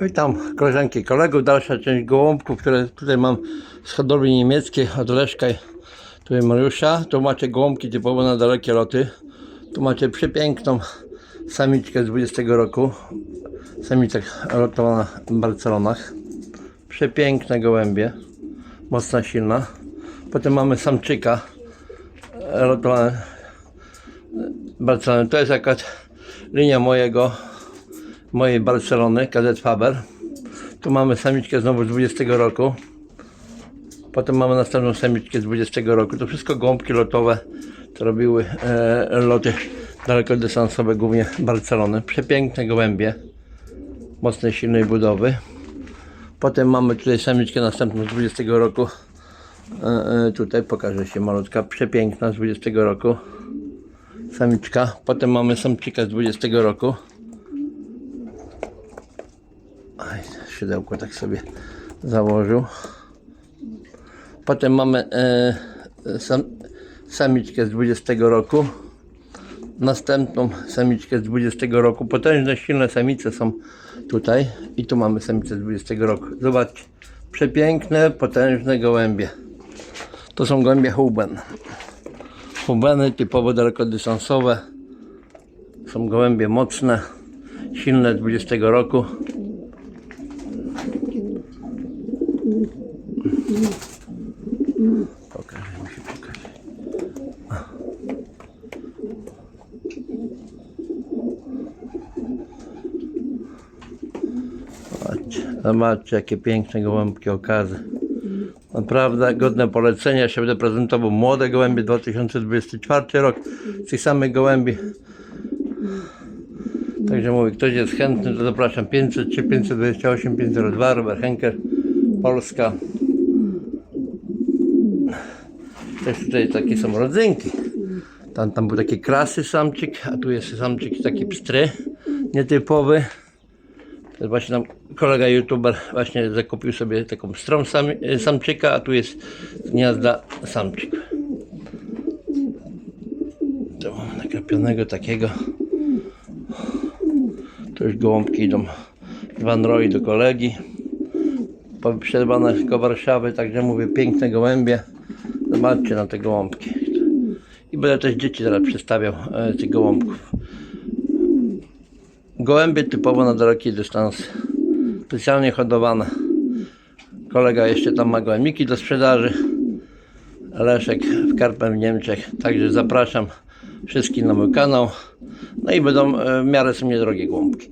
Witam koleżanki i kolegów. Dalsza część gołąbków, które tutaj mam z hodowli niemieckiej od Leszka i Mariusza. Tu macie gołąbki typowo na dalekie loty. Tu macie przepiękną samiczkę z 20 roku. Samiczek lotowana w Barcelonach. Przepiękne gołębie. Mocna, silna. Potem mamy samczyka lotowane Barcelony. To jest jakaś linia mojego mojej Barcelony, KZ Faber. Tu mamy samiczkę znowu z 20 roku. Potem mamy następną samiczkę z 20 roku. To wszystko gąbki lotowe, to robiły e, loty dalekodystansowe, głównie Barcelony. Przepiękne gołębie, mocnej, silnej budowy. Potem mamy tutaj samiczkę następną z 20 roku. E, e, tutaj pokaże się malutka, przepiękna z 20 roku. Samiczka. Potem mamy samczyka z 20 roku. Szydełko tak sobie założył. Potem mamy e, sam, samiczkę z 20 roku. Następną samiczkę z 20 roku. Potężne, silne samice są tutaj. I tu mamy samicę z 20 roku. Zobaczcie. Przepiękne, potężne gołębie. To są gołębie Huben. Hubeny typowo dalekodystansowe. Są gołębie mocne, silne z 20 roku. Pokażę mi się pokaże. Zobaczcie, jakie piękne gołąbki okazy. Naprawdę godne polecenia. Się będę prezentował młode gołębie 2024 rok. Tych samych gołębi. Także mówię, ktoś jest chętny, to zapraszam 503 528 502 Robert Henker, Polska. Też tutaj takie są rodzynki. Tam, tam był taki krasy samczyk, a tu jest samczyk taki pstry, nietypowy. To właśnie tam kolega youtuber właśnie zakupił sobie taką pstrą sam, samczyka, a tu jest gniazda samczyk. Tu mamy nakropionego takiego. Tu już gołąbki idą z Van Roy do kolegi. Przerwane do Warszawy, także mówię piękne gołębie. Zobaczcie na te gołąbki. I będę też dzieci teraz przedstawiał e, tych gołąbków. Gołębie typowo na daleki dystans. Specjalnie hodowane. Kolega jeszcze tam ma gołębiki do sprzedaży. Leszek w Karpem w Niemczech. Także zapraszam wszystkich na mój kanał. No i będą e, w miarę są niedrogie gołąbki.